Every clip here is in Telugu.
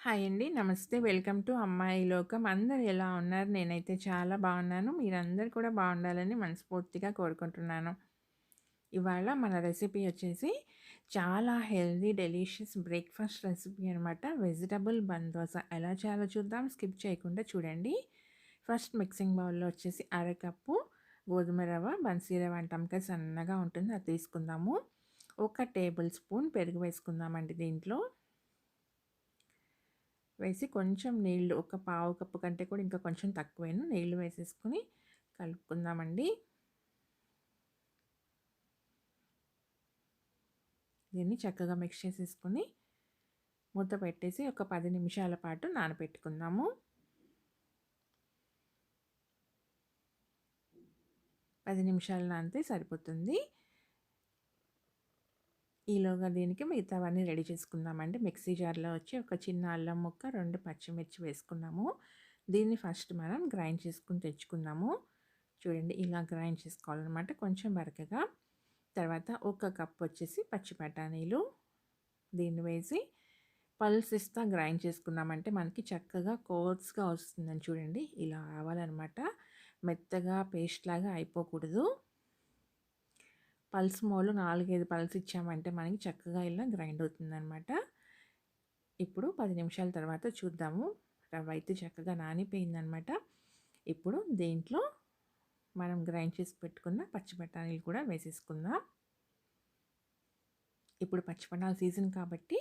హాయ్ అండి. నమస్తే. వెల్కమ్ టు అమ్మాయి లోకం. అందరు ఎలా ఉన్నారు? నేనైతే చాలా బాగున్నాను. మీరందరు కూడా బాగుండాలని మనస్ఫూర్తిగా కోరుకుంటున్నాను. ఇవాళ మన రెసిపీ వచ్చేసి చాలా హెల్దీ డెలీషియస్ బ్రేక్‌ఫాస్ట్ రెసిపీ అనమాట. వెజిటబుల్ బన్ ఎలా చేయాలో చూద్దాం. స్కిప్ చేయకుండా చూడండి. ఫస్ట్ మిక్సింగ్ బౌల్‌లో వచ్చేసి అరకప్పు గోధుమ రవ్వ, బన్సీ రవ్వ అంటాం కదా సన్నగా ఉంటుంది అది తీసుకుందాము. ఒక టేబుల్ స్పూన్ పెరుగు వేసుకుందామండి దీంట్లో. వేసి కొంచెం నీళ్ళు ఒక పావు కప్పు కంటే కూడా ఇంకా కొంచెం తక్కువేను నీళ్ళు వేసేసుకొని కలుపుకుందామండి. దీన్ని చక్కగా మిక్స్ చేసేసుకొని మూత పెట్టేసి ఒక పది నిమిషాల పాటు నానబెట్టుకుందాము. పది నిమిషాలు నానితే సరిపోతుంది. ఈలోగా దీనికి మిగతావన్నీ రెడీ చేసుకుందామండి. మిక్సీ జార్లో వచ్చి ఒక చిన్న అల్లం ముక్క రెండు పచ్చిమిర్చి వేసుకున్నాము. దీన్ని ఫస్ట్ మనం గ్రైండ్ చేసుకుని తెచ్చుకుందాము. చూడండి ఇలా గ్రైండ్ చేసుకోవాలన్నమాట కొంచెం బరకగా. తర్వాత ఒక కప్ వచ్చేసి పచ్చి బఠానీలు. దీన్ని వేసి పల్స్ ఇస్తా గ్రైండ్ చేసుకున్నామంటే మనకి చక్కగా కోర్స్గా వస్తుందని చూడండి. ఇలా రావాలన్నమాట. మెత్తగా పేస్ట్ లాగా అయిపోకూడదు. పల్స్ మోలు నాలుగైదు పల్స్ ఇచ్చామంటే మనకి చక్కగా ఇలా గ్రైండ్ అవుతుందనమాట. ఇప్పుడు పది నిమిషాల తర్వాత చూద్దాము. రవ్వ అయితే చక్కగా నానిపోయిందనమాట. ఇప్పుడు దీంట్లో మనం గ్రైండ్ చేసి పెట్టుకున్న పచ్చి బఠానీలు కూడా వేసేసుకుందాం. ఇప్పుడు పచ్చి బఠానీ సీజన్ కాబట్టి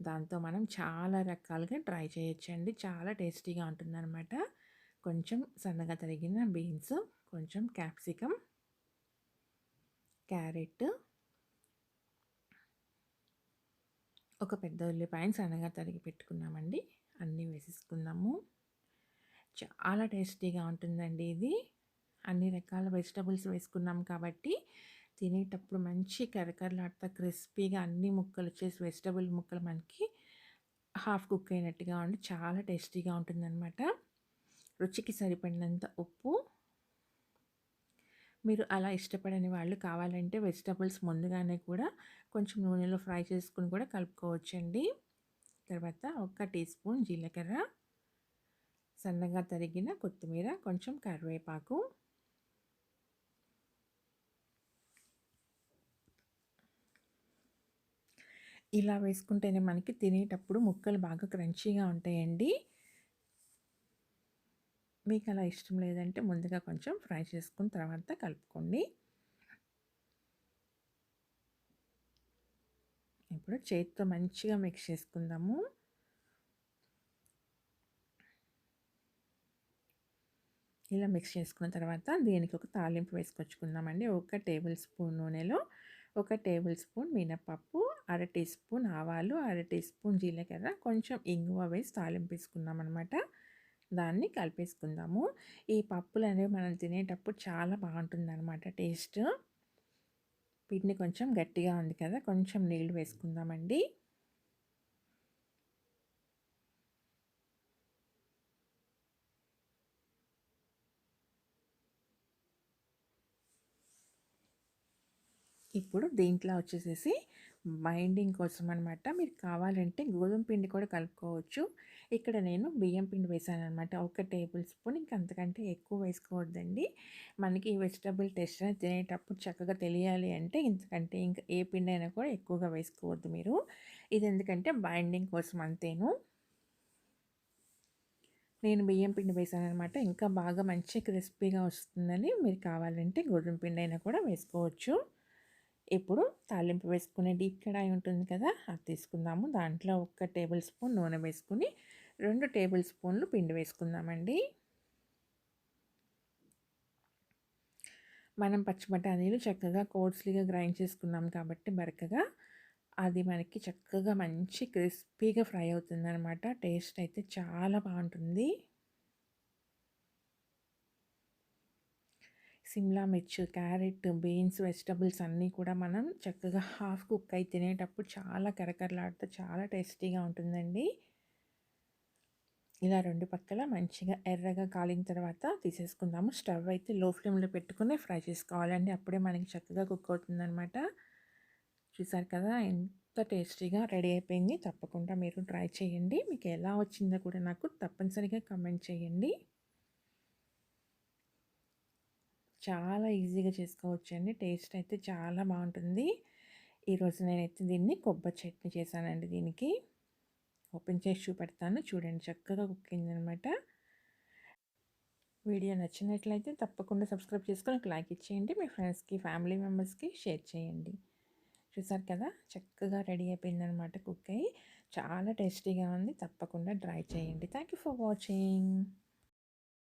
దాంతో మనం చాలా రకాలుగా ట్రై చేయొచ్చండి. చాలా టేస్టీగా ఉంటుందన్నమాట కొంచెం సన్నగా తరిగిన బీన్స్ కొంచెం క్యాప్సికమ్ క్యారెట్ ఒక పెద్ద ఉల్లిపాయను సన్నగా తరిగి పెట్టుకున్నామండి. అన్నీ వేసేసుకున్నాము చాలా టేస్టీగా ఉంటుందండి ఇది. అన్ని రకాల వెజిటబుల్స్ వేసుకున్నాం కాబట్టి తినేటప్పుడు మంచి కరకరలాడుతా క్రిస్పీగా అన్ని ముక్కలు వచ్చేసి వెజిటబుల్ ముక్కలు మనకి హాఫ్ కుక్ అయినట్టుగా ఉండి చాలా టేస్టీగా ఉంటుందన్నమాట. రుచికి సరిపడినంత ఉప్పు మీరు అలా ఇష్టపడని వాళ్ళు కావాలంటే వెజిటబుల్స్ ముందుగానే కూడా కొంచెం నూనెలో ఫ్రై చేసుకుని కూడా కలుపుకోవచ్చండి. తర్వాత ఒక టీ స్పూన్ జీలకర్ర సన్నగా తరిగిన కొత్తిమీర కొంచెం కరివేపాకు. ఇలా వేసుకుంటేనే మనకి తినేటప్పుడు ముక్కలు బాగా క్రంచీగా ఉంటాయండి. మీకు అలా ఇష్టం లేదంటే ముందుగా కొంచెం ఫ్రై చేసుకున్న తర్వాత కలుపుకోండి. ఇప్పుడు చేతితో మంచిగా మిక్స్ చేసుకుందాము. ఇలా మిక్స్ చేసుకున్న తర్వాత దీనికి ఒక తాలింపు వేసుకొచ్చుకుందామండి. ఒక టేబుల్ స్పూన్ నూనెలో ఒక టేబుల్ స్పూన్ మినపప్పు అర టీ స్పూన్ ఆవాలు అర టీ స్పూన్ జీలకర్ర కొంచెం ఇంగువ వేసి తాలింపు వేసుకున్నాం అనమాట దాన్ని కలిపేసుకుందాము. ఈ పప్పులు అనేవి మనం తినేటప్పుడు చాలా బాగుంటుంది అనమాట టేస్ట్. పిండి కొంచెం గట్టిగా ఉంది కదా కొంచెం నీళ్ళు వేసుకుందామండి. ఇప్పుడు దీంట్లో వచ్చేసేసి బైండింగ్ కోసం అనమాట మీరు కావాలంటే గోధుమ పిండి కూడా కలుపుకోవచ్చు. ఇక్కడ నేను బియ్యం పిండి వేసాను అనమాట ఒక టేబుల్ స్పూన్. ఇంకా అంతకంటే ఎక్కువ వేసుకోవద్దండి. మనకి ఈ వెజిటబుల్ టేస్ట్ అనేది తినేటప్పుడు చక్కగా తెలియాలి అంటే ఇంతకంటే ఇంకా ఏ పిండి అయినా కూడా ఎక్కువగా వేసుకోవద్దు మీరు. ఇది ఎందుకంటే బైండింగ్ కోసం అంతేను. నేను బియ్యం పిండి వేసాను అనమాట ఇంకా బాగా మంచి క్రిస్పీగా వస్తుందని మీరు కావాలంటే గోధుమ పిండి అయినా కూడా వేసుకోవచ్చు. ఇప్పుడు తాలింపు వేసుకునే డీప్ కడాయి ఉంటుంది కదా అది తీసుకుందాము. దాంట్లో ఒక టేబుల్ స్పూన్ నూనె వేసుకుని రెండు టేబుల్ స్పూన్లు పిండి వేసుకుందామండి. మనం పచ్చి బఠానీలు చక్కగా కోర్స్లీగా గ్రైండ్ చేసుకున్నాం కాబట్టి బరకగా అది మనకి చక్కగా మంచి క్రిస్పీగా ఫ్రై అవుతుంది అనమాట టేస్ట్ అయితే చాలా బాగుంటుంది. సిమ్లా మిర్చి క్యారెట్ బీన్స్ వెజిటబుల్స్ అన్నీ కూడా మనం చక్కగా హాఫ్ కుక్ అయి తినేటప్పుడు చాలా కరకరలాడుతూ చాలా టేస్టీగా ఉంటుందండి. ఇలా రెండు పక్కల మంచిగా ఎర్రగా కాలిన తర్వాత తీసేసుకుందాము. స్టవ్ అయితే లో ఫ్లేమ్లో పెట్టుకుని ఫ్రై చేసుకోవాలండి. అప్పుడే మనకి చక్కగా కుక్ అవుతుందనమాట చూసారు కదా ఎంత టేస్టీగా రెడీ అయిపోయింది. తప్పకుండా మీరు ట్రై చేయండి. మీకు ఎలా వచ్చిందో కూడా నాకు తప్పనిసరిగా కమెంట్ చేయండి. చాలా ఈజీగా చేసుకోవచ్చండి. టేస్ట్ అయితే చాలా బాగుంటుంది ఈరోజు నేనైతే దీన్ని కొబ్బరి చట్నీ చేశానండి దీనికి. ఓపెన్ చేసి చూపెడతాను. చూడండి చక్కగా కుక్ అయిందనమాట. వీడియో నచ్చినట్లయితే తప్పకుండా సబ్స్క్రైబ్ చేసుకొని ఒక లైక్ ఇచ్చేయండి. మీ ఫ్రెండ్స్కి ఫ్యామిలీ మెంబర్స్కి షేర్ చేయండి. చూసారు కదా? చక్కగా రెడీ అయిపోయిందనమాట కుక్ అయ్యి. చాలా టేస్టీగా ఉంది. తప్పకుండా ట్రై చేయండి. Thank you for watching.